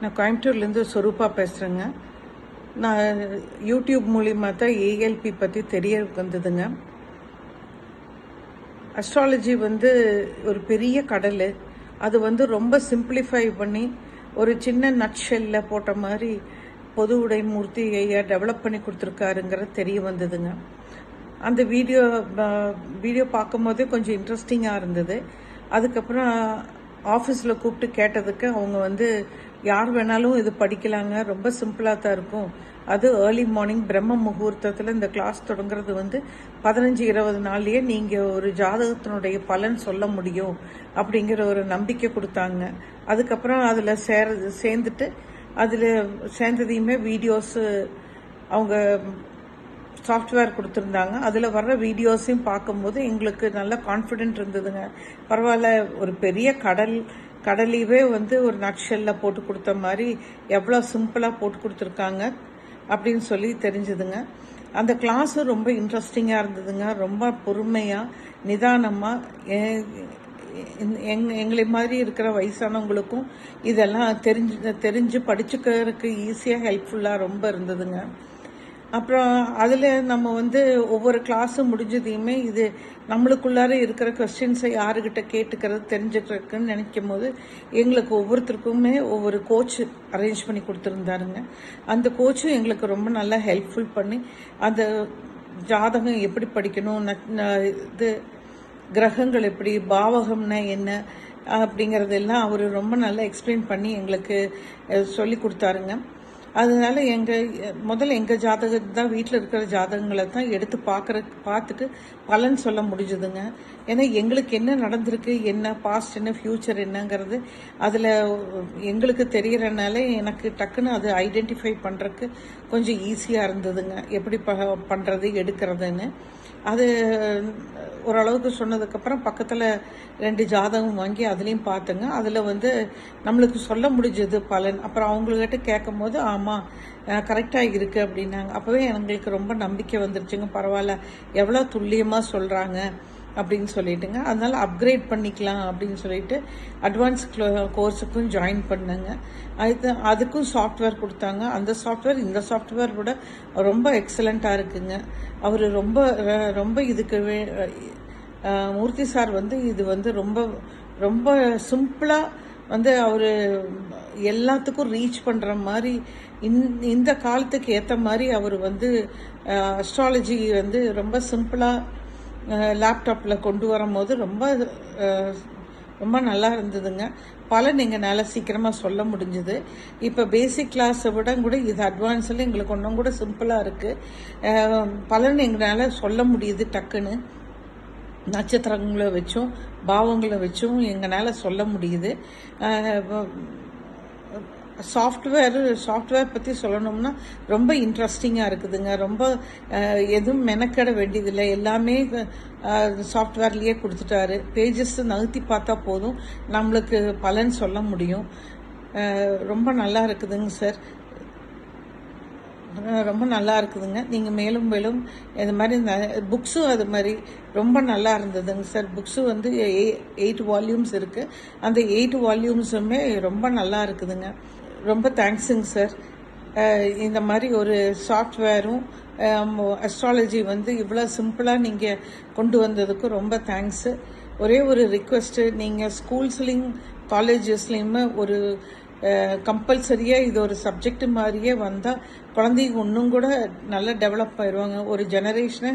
நான் கோயம்புத்தூர்லேருந்து சொரூபா பேசுகிறேங்க நான் யூடியூப் மூலிமா தான் ஏஎல்பி பற்றி தெரிய வந்ததுங்க. அஸ்ட்ராலஜி வந்து ஒரு பெரிய கடல். அது வந்து ரொம்ப சிம்பிளிஃபை பண்ணி ஒரு சின்ன நட்ஷெல்ல போட்ட மாதிரி பொது உடை ஐயா டெவலப் பண்ணி கொடுத்துருக்காருங்கிறது தெரிய வந்ததுங்க. அந்த வீடியோ வீடியோ பார்க்கும்போதே கொஞ்சம் இன்ட்ரெஸ்டிங்காக இருந்தது. அதுக்கப்புறம் ஆஃபீஸில் கூப்பிட்டு கேட்டதுக்கு அவங்க வந்து யார் வேணாலும் இது படிக்கலாங்க ரொம்ப சிம்பிளாக தான் இருக்கும். அது ஏர்லி மார்னிங் பிரம்ம முகூர்த்தத்தில் இந்த கிளாஸ் தொடங்குறது வந்து பதினஞ்சு இருபது நாள்லேயே நீங்கள் ஒரு ஜாதகத்தினுடைய பலன் சொல்ல முடியும் அப்படிங்கிற ஒரு நம்பிக்கை கொடுத்தாங்க. அதுக்கப்புறம் அதில் சேர சேர்ந்துட்டு அதில் சேர்ந்ததையுமே வீடியோஸு அவங்க சாஃப்ட்வேர் கொடுத்துருந்தாங்க. அதில் வர்ற வீடியோஸையும் பார்க்கும்போது எங்களுக்கு நல்ல கான்ஃபிடென்ட் இருந்ததுங்க. பரவாயில்ல ஒரு பெரிய கடல் கடலையவே வந்து ஒரு நட்ஷெல்ல போட்டு கொடுத்த மாதிரி எவ்வளோ சிம்பிளாக போட்டு கொடுத்துருக்காங்க அப்படின்னு சொல்லி தெரிஞ்சுதுங்க. அந்த கிளாஸும் ரொம்ப இன்ட்ரெஸ்டிங்காக இருந்ததுங்க. ரொம்ப பொறுமையாக நிதானமாக எங் எங்களை மாதிரி இருக்கிற வயசானவங்களுக்கும் இதெல்லாம் தெரிஞ்சு தெரிஞ்சு படிச்சுக்கிறதுக்கு ஈஸியாக ஹெல்ப்ஃபுல்லாக ரொம்ப இருந்ததுங்க. அப்புறம் அதில் நம்ம வந்து ஒவ்வொரு கிளாஸும் முடிஞ்சதையுமே இது நம்மளுக்குள்ளார இருக்கிற கொஸ்டின்ஸை யாருக்கிட்ட கேட்டுக்கிறது தெரிஞ்சுக்கிறதுக்குன்னு நினைக்கும் போது எங்களுக்கு ஒவ்வொருத்தருக்குமே ஒவ்வொரு கோச் அரேஞ்ச் பண்ணி கொடுத்துருந்தாருங்க. அந்த கோச்சும் எங்களுக்கு ரொம்ப நல்லா ஹெல்ப்ஃபுல் பண்ணி அந்த ஜாதகம் எப்படி படிக்கணும் இது கிரகங்கள் எப்படி பாவகம்னா என்ன அப்படிங்கிறதெல்லாம் அவர் ரொம்ப நல்லா எக்ஸ்பிளைன் பண்ணி எங்களுக்கு சொல்லி கொடுத்தாருங்க. அதனால எங்கள் முதல்ல எங்கள் ஜாதகம் தான் வீட்டில் இருக்கிற ஜாதகங்களை தான் எடுத்து பார்க்குற பார்த்துட்டு பலன் சொல்ல முடிஞ்சுதுங்க. ஏன்னா எங்களுக்கு என்ன நடந்திருக்கு என்ன பாஸ்ட் என்ன ஃப்யூச்சர் என்னங்கிறது அதில் எங்களுக்கு தெரியறனால எனக்கு டக்குன்னு அது ஐடென்டிஃபை பண்ணுறதுக்கு கொஞ்சம் ஈஸியாக இருந்ததுங்க. எப்படி ப பண்ணுறது எடுக்கிறதுன்னு. அது ஓரளவுக்கு சொன்னதுக்கப்புறம் பக்கத்தில் ரெண்டு ஜாதகம் வாங்கி அதுலேயும் பார்த்துங்க அதில் வந்து நம்மளுக்கு சொல்ல முடிஞ்சது பலன். அப்புறம் அவங்கக்கிட்ட கேட்கும் போது ஆமாம் கரெக்டாக இருக்குது அப்படின்னாங்க. அப்போவே எங்களுக்கு ரொம்ப நம்பிக்கை வந்துருச்சுங்க. பரவாயில்ல. எவ்வளோ துல்லியமாக சொல்கிறாங்க அப்படின்னு சொல்லிட்டுங்க. அதனால் அப்கிரேட் பண்ணிக்கலாம் அப்படின்னு சொல்லிட்டு அட்வான்ஸ் கோர்ஸுக்கும் ஜாயின் பண்ணேங்க. அது அதுக்கும் சாஃப்ட்வேர் கொடுத்தாங்க. அந்த சாஃப்ட்வேர் இந்த சாஃப்ட்வேர் கூட ரொம்ப எக்ஸலண்ட்டாக இருக்குங்க. அவர் ரொம்ப ரொம்ப இதுக்கு மூர்த்தி சார் வந்து இது வந்து ரொம்ப ரொம்ப சிம்பிளாக வந்து அவர் எல்லாத்துக்கும் ரீச் பண்ணுற மாதிரி இந் இந்த காலத்துக்கு ஏற்ற மாதிரி அவர் வந்து அஸ்ட்ராலஜி வந்து ரொம்ப சிம்பிளாக லேப்டாப்பில் கொண்டு வரும்போது ரொம்ப ரொம்ப நல்லா இருந்ததுங்க. பலன் எங்களால் சீக்கிரமாக சொல்ல முடிஞ்சுது. இப்போ பேசிக் கிளாஸை விட கூட இது அட்வான்ஸில் எங்களுக்கு ஒன்றும் கூட சிம்பிளாக இருக்குது பலன் எங்களால் சொல்ல முடியுது டக்குன்னு. நட்சத்திரங்களை வச்சும் பாவங்களை வச்சும் எங்களால் சொல்ல முடியுது. சாஃப்ட்வேர் சாஃப்ட்வேர் பற்றி சொல்லணும்னா ரொம்ப இன்ட்ரெஸ்டிங்காக இருக்குதுங்க. ரொம்ப எதுவும் மெனக்கட வேண்டியதில்லை. எல்லாமே சாஃப்ட்வேர்லேயே கொடுத்துட்டாரு. பேஜஸ் நகர்த்தி பார்த்தா போதும். நம்மளுக்கு பலன் சொல்ல முடியும். ரொம்ப நல்லா இருக்குதுங்க சார் ரொம்ப நல்லா இருக்குதுங்க. நீங்கள் மேலும் மேலும் இது மாதிரி இந்த புக்ஸும் அது மாதிரி ரொம்ப நல்லா இருந்ததுங்க சார் புக்ஸு வந்து எயிட் வால்யூம்ஸ் இருக்குது அந்த எயிட் வால்யூம்ஸுமே ரொம்ப நல்லா இருக்குதுங்க. ரொம்ப தேங்க்ஸுங்க சார் இந்த மாதிரி ஒரு சாஃப்ட்வேரும் அஸ்ட்ராலஜி வந்து இவ்வளோ சிம்பிளாக நீங்கள் கொண்டு வந்ததுக்கு ரொம்ப தேங்க்ஸு ஒரே ஒரு ரிக்வெஸ்ட்டு நீங்கள் ஸ்கூல்ஸ்லேயும் காலேஜஸ்லேயுமே ஒரு கம்பல்சரியாக இது ஒரு சப்ஜெக்ட் மாதிரியே வந்தால் குழந்தைங்க இன்னும் கூட நல்லா டெவலப் ஆயிடுவாங்க ஒரு ஜெனரேஷனை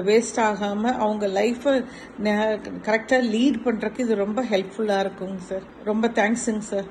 வேஸ்ட் ஆகாமல் அவங்க லைஃப்பை கரெக்டாக லீட் பண்ணுறதுக்கு இது ரொம்ப ஹெல்ப்ஃபுல்லாக இருக்குங்க சார் ரொம்ப தேங்க்ஸுங்க சார்